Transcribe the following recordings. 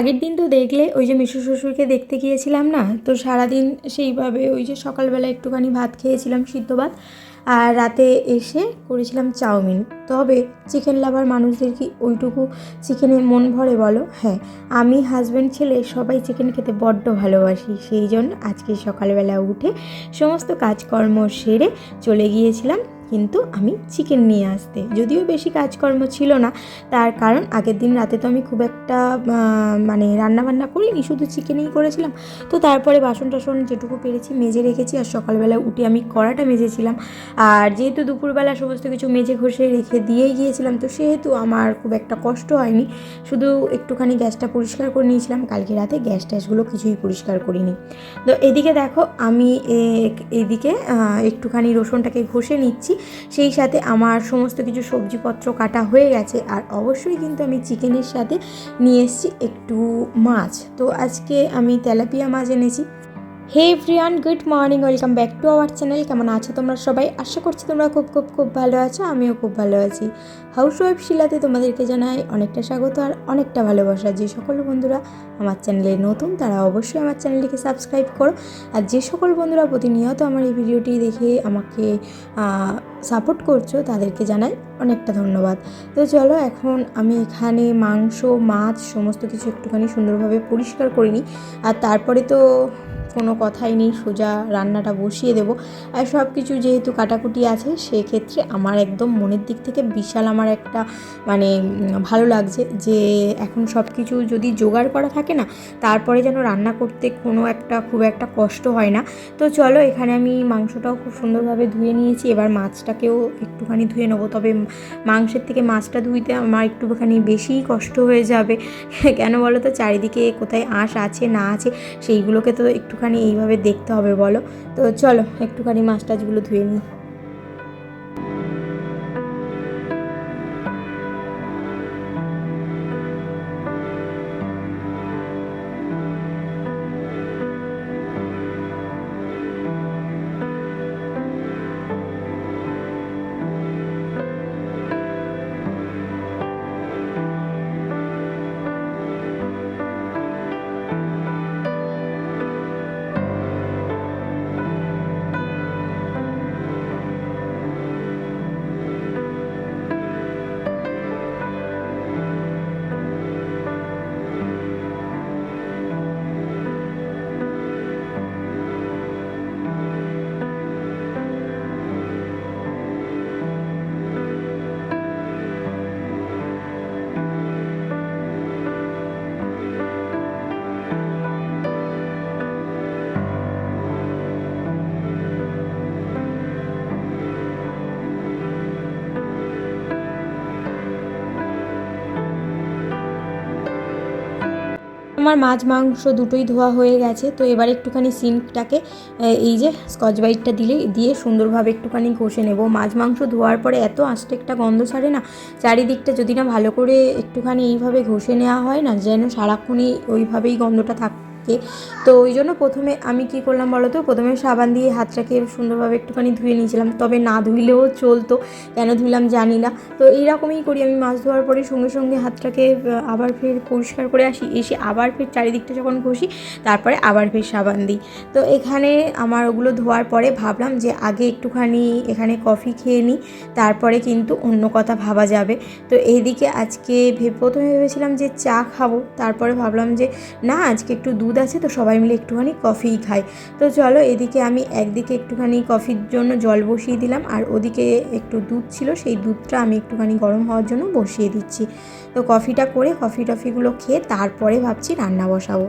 আগের দিন তো দেখলে ওই যে মিশু শ্বশুরকে দেখতে গিয়েছিলাম না? তো সারাদিন সেইভাবে ওই যে সকালবেলা একটুখানি ভাত খেয়েছিলাম সিদ্ধ ভাত আর রাতে এসে করেছিলাম চাউমিন। তবে চিকেন লাভার মানুষদের কি ওইটুকু চিকেনে মন ভরে বলো? হ্যাঁ আমি হাজব্যান্ড ছেলে সবাই চিকেন খেতে বড্ড ভালোবাসি। সেই জন্য আজকে সকালবেলা উঠে সমস্ত কাজকর্ম সেরে চলে গিয়েছিলাম কিন্তু আমি চিকেন নিয়ে আসতে। যদিও বেশি কাজকর্ম ছিল না, তার কারণ আগের দিন রাতে তো আমি খুব একটা মানে রান্না বান্না করিনি, শুধু চিকেনই করেছিলাম। তো তারপরে বাসন টাসন যেটুকু পেরেছি মেজে রেখেছি, আর সকালবেলা উঠে আমি কড়াটা মেজেছিলাম। আর যেহেতু দুপুরবেলা সমস্ত কিছু মেজে ঘষে রেখে দিয়েই গিয়েছিলাম, তো সেহেতু আমার খুব একটা কষ্ট হয়নি। শুধু একটুখানি গ্যাসটা পরিষ্কার করে নিয়েছিলাম, কালকে রাতে গ্যাস ট্যাসগুলো কিছুই পরিষ্কার করিনি। তো এদিকে দেখো, আমি এদিকে একটুখানি রসুনটাকে ঘষে নিচ্ছি। সেই সাথে আমার সমস্ত কিছু সবজিপত্র কাটা হয়ে গেছে আর অবশ্যই কিন্তু আমি চিকেনের সাথে নিয়ে এসেছি একটু মাছ। তো আজকে আমি তেলাপিয়া মাছ এনেছি। Hey friends good morning welcome back to our channel কেমন আছো তোমরা সবাই? আশা করছি তোমরা খুব খুব খুব ভালো আছো, আমিও খুব ভালো আছি। হাউস ওয়াইফ শিলাতে তোমাদেরকে জানাই অনেকটা স্বাগত আর অনেকটা ভালোবাসা। যে সকল বন্ধুরা আমার চ্যানেলে নতুন, তারা অবশ্যই আমার চ্যানেলটিকে সাবস্ক্রাইব করো। আর যে সকল বন্ধুরা প্রতিনিয়ত আমার এই ভিডিওটি দেখে আমাকে সাপোর্ট করছ, তাদেরকে জানাই অনেকটা ধন্যবাদ। তো চলো, এখন আমি এখানে মাংস, মাছ সমস্ত কিছু একটুখানি সুন্দরভাবে পরিষ্কার করে নিই। আর তারপরে তো কোনো কথাই নেই, সোজা রান্নাটা বসিয়ে দেবো। আর সব কিছু যেহেতু কাটাকুটি আছে, সেক্ষেত্রে আমার একদম মনের দিক থেকে বিশাল আমার একটা মানে ভালো লাগছে যে এখন সব কিছু যদি জোগাড় করা থাকে না, তারপরে যেন রান্না করতে কোনো একটা খুব একটা কষ্ট হয় না। তো চলো, এখানে আমি মাংসটাও খুব সুন্দরভাবে ধুয়ে নিয়েছি। এবার মাছটাকেও একটুখানি ধুয়ে নেব। তবে মাংসের থেকে মাছটা ধুইতে আমার একটুখানি বেশিই কষ্ট হয়ে যাবে। কেন বলো তো? চারিদিকে কোথায় আঁশ আছে, না আছে, সেইগুলোকে তো একটুখানি এইভাবে দেখতে হবে বলো। তো চলো, একটুখানি মাছ টাছগুলো ধুয়ে নিই। আমার মাছ, মাংস দুটোই ধোয়া হয়ে গেছে। তো এবার একটুখানি সিঙ্কটাকে এই যে স্কচ বাইটটা দিলে, দিয়ে সুন্দরভাবে একটুখানি ঘষে নেব। মাছ, মাংস ধোয়ার পরে এত আস্তে একটা গন্ধ ছাড়ে না, চারিদিকটা যদি না ভালো করে একটুখানি এইভাবে ঘষে নেওয়া হয় না, যেন সারাক্ষণই ওইভাবেই গন্ধটা থাকে তো ওই জন্য প্রথমে আমি কি করলাম বলো তো? প্রথমে সাবান দিয়ে হাতটাকে সুন্দরভাবে একটুখানি ধুয়ে নিয়েছিলাম। তবে না ধুইলেও চলতো, কেন ধুইলাম জানি না। তো এইরকমই করি আমি মাছ ধোয়ার পরে সঙ্গে সঙ্গে হাতটাকে আবার ফের পরিষ্কার করে আসি। এসে আবার ফের চারিদিকটা যখন ঘষি, তারপরে আবার ফের সাবান দিই। তো এখানে আমার ওগুলো ধোয়ার পরে ভাবলাম যে আগে একটুখানি এখানে কফি খেয়ে নিই, তারপরে কিন্তু অন্য কথা ভাবা যাবে। তো এইদিকে আজকে প্রথমে ভেবেছিলাম যে চা খাব, তারপরে ভাবলাম যে না, আজকে একটু দুধ আছে, তো সবাই মিলে একটুখানি কফিই খাই। তো চলো এদিকে আমি একদিকে একটুখানি কফির জন্য জল বসিয়ে দিলাম, আর ওদিকে একটু দুধ ছিল, সেই দুধটা আমি একটুখানি গরম হওয়ার জন্য বসিয়ে দিচ্ছি। তো কফিটা করে কফি টফিগুলো খেয়ে তারপরে ভাবছি রান্না বসাবো।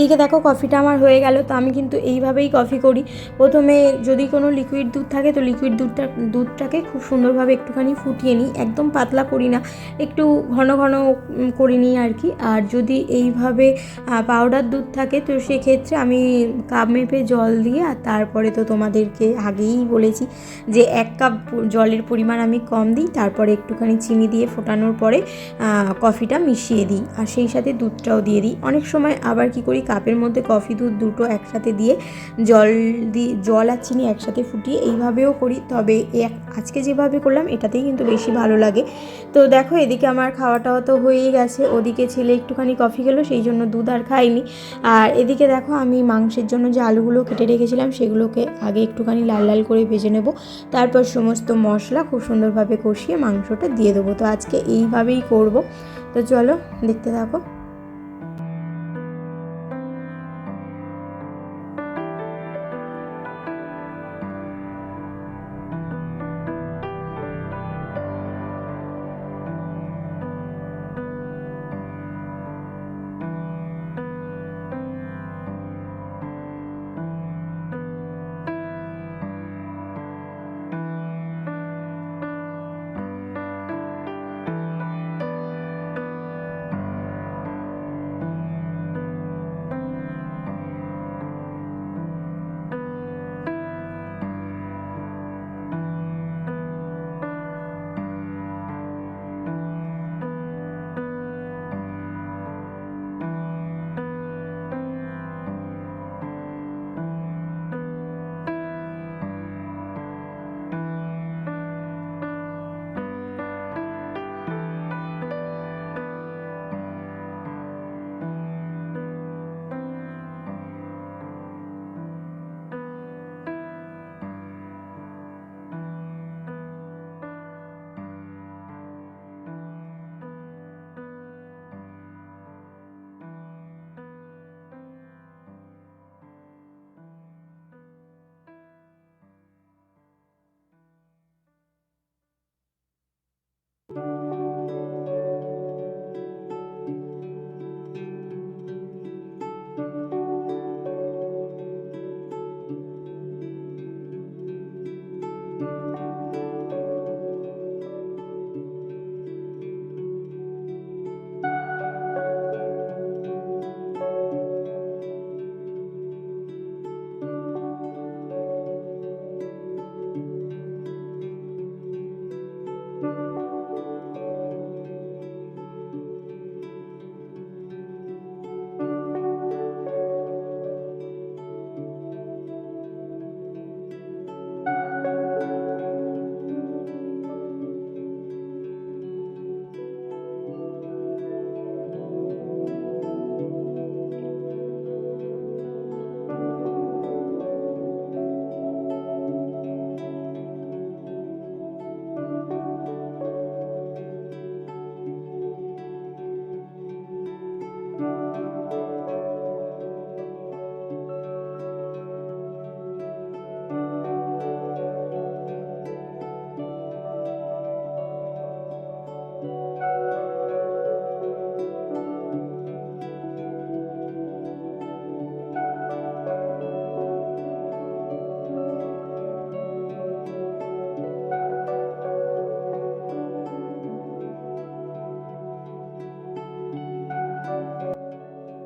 এইদিকে দেখো কফিটা আমার হয়ে গেল, তো আমি কিন্তু এইভাবেই কফি করি। প্রথমে যদি কোনো লিকুইড দুধ থাকে, তো লিকুইড দুধটা, দুধটাকে খুব সুন্দরভাবে একটুখানি ফুটিয়ে নিই। একদম পাতলা করি না, একটু ঘন ঘন করে নিই আর কি। আর যদি এইভাবে পাউডার দুধ থাকে, তো সেক্ষেত্রে আমি কাপ মেপে জল দিয়ে, আর তারপরে তো তোমাদেরকে আগেই বলেছি যে এক কাপ জলের পরিমাণ আমি কম দিই, তারপরে একটুখানি চিনি দিয়ে ফোটানোর পরে কফিটা মিশিয়ে দিই। আর সেই সাথে দুধটাও দিয়ে দিই। অনেক সময় আবার কি করি কাপের মধ্যে কফি, দুধ দুটো একসাথে দিয়ে জল দিয়ে জল আর চিনি একসাথে ফুটিয়ে এইভাবেও করি। তবে এক- আজকে যেভাবে করলাম, এটাতেই কিন্তু বেশি ভালো লাগে। তো দেখো, এদিকে আমার খাওয়াটাও তো হয়েই গেছে। ওদিকে ছেলে একটুখানি কফি খেলো, সেই জন্য দুধ আর খাইনি। আর এদিকে দেখো, আমি মাংসের জন্য যে আলুগুলো কেটে রেখেছিলাম, সেগুলোকে আগে একটুখানি লাল লাল করে ভেজে নেব। তারপর সমস্ত মশলা খুব সুন্দরভাবে কষিয়ে মাংসটা দিয়ে দেবো। তো আজকে এইভাবেই করব। তো চলো, দেখতে থাকো।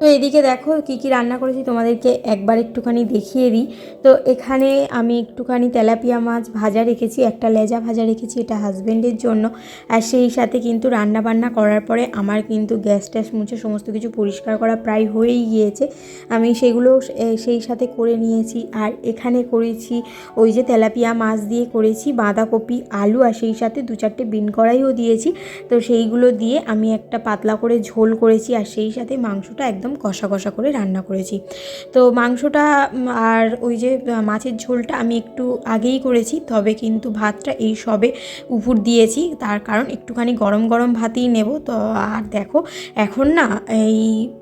তো এদিকে দেখো কি কি রান্না করেছি, তোমাদেরকে একবার একটুখানি দেখিয়ে দিই। তো এখানে আমি একটুখানি তেলাপিয়া মাছ ভাজা রেখেছি, একটা লেজা ভাজা রেখেছি, এটা হাজব্যান্ডের জন্য। আর সেই সাথে কিন্তু রান্না বান্না করার পরে আমার কিন্তু গ্যাস ট্যাস মুছে সমস্ত কিছু পরিষ্কার করা প্রায় হয়েই গিয়েছে। আমি সেগুলো সেই সাথে করে নিয়েছি। আর এখানে করেছি ওই যে তেলাপিয়া মাছ দিয়ে করেছি বাঁধাকপি, আলু, আর সেই সাথে দু চারটে বিন কড়াইও দিয়েছি। তো সেইগুলো দিয়ে আমি একটা পাতলা করে ঝোল করেছি, আর সেই সাথে মাংসটা একদম কষা কষা করে রান্না করেছি। তো মাংসটা আর ওই যে মাছের ঝোলটা আমি একটু আগেই করেছি, তবে কিন্তু ভাতটা এই সবে উপর দিয়েছি। তার কারণ একটুখানি গরম গরম ভাতেই নেব। তো আর দেখো, এখন না এই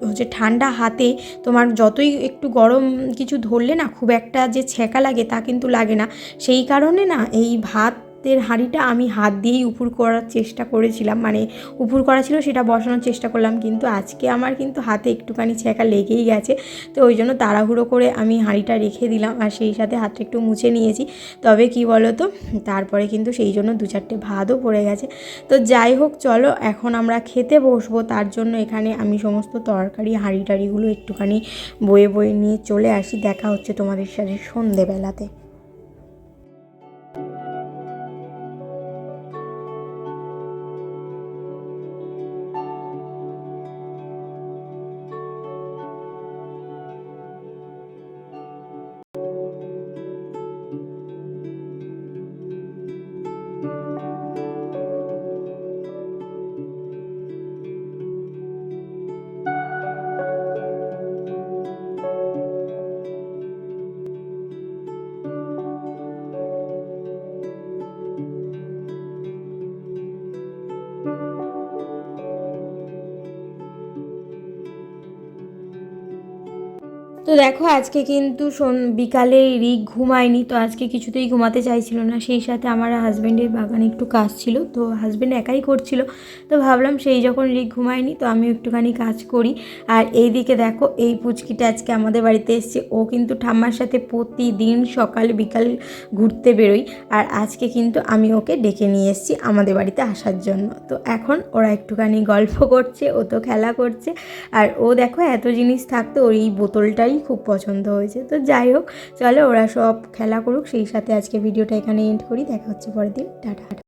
হচ্ছে ঠান্ডা হাতে তোমার যতই একটু গরম কিছু ধরলে না খুব একটা যে ছ্যাঁকা লাগে তা কিন্তু লাগে না। সেই কারণে না এই ভাত ভাতের হাঁড়িটা আমি হাত দিয়েই উপুর করার চেষ্টা করেছিলাম। মানে উপুর করা ছিল সেটা বসানোর চেষ্টা করলাম, কিন্তু আজকে আমার কিন্তু হাতে একটুখানি ছ্যাঁকা লেগেই গেছে। তো ওই জন্য তাড়াহুড়ো করে আমি হাঁড়িটা রেখে দিলাম আর সেই সাথে হাতটা একটু মুছে নিয়েছি। তবে কি বলো তো তারপরে কিন্তু সেই জন্য দু চারটে ভাতও পড়ে গেছে। তো যাই হোক, চলো এখন আমরা খেতে বসবো। তার জন্য এখানে আমি সমস্ত তরকারি, হাঁড়ি টাড়িগুলো একটুখানি বয়ে বয়ে নিয়ে চলে আসি। দেখা হচ্ছে তোমাদের সাথে সন্ধেবেলাতে। তো দেখো, আজকে কিন্তু বিকালে রিক ঘুমায়নি, তো আজকে কিছুতেই ঘুমাতে চাইছিল না। সেই সাথে আমার হাজব্যান্ডের বাগানে একটু কাজ ছিল, তো হাজব্যান্ড একাই করছিল। তো ভাবলাম সেই যখন রিক ঘুমায়নি, তো আমি একটুখানি কাজ করি। আর এই দিকে দেখো, এই পুচকিটা আজকে আমাদের বাড়িতে এসছে। ও কিন্তু ঠাম্মার সাথে প্রতিদিন সকাল বিকাল ঘুরতে বেরোই। আর আজকে কিন্তু আমি ওকে ডেকে নিয়ে এসেছি আমাদের বাড়িতে আসার জন্য। তো এখন ওরা একটুখানি গল্প করছে, ও তো খেলা করছে। আর ও দেখো, এত জিনিস থাকতে, ওর এই বোতলটাই খুব পছন্দ হয়েছে। তো যাই হোক, চলো ওরা সব খেলা করুক, সেই সাথে আজকে ভিডিওটা এখানে এন্ড করি। দেখা হচ্ছে পরের দিন। টাটা।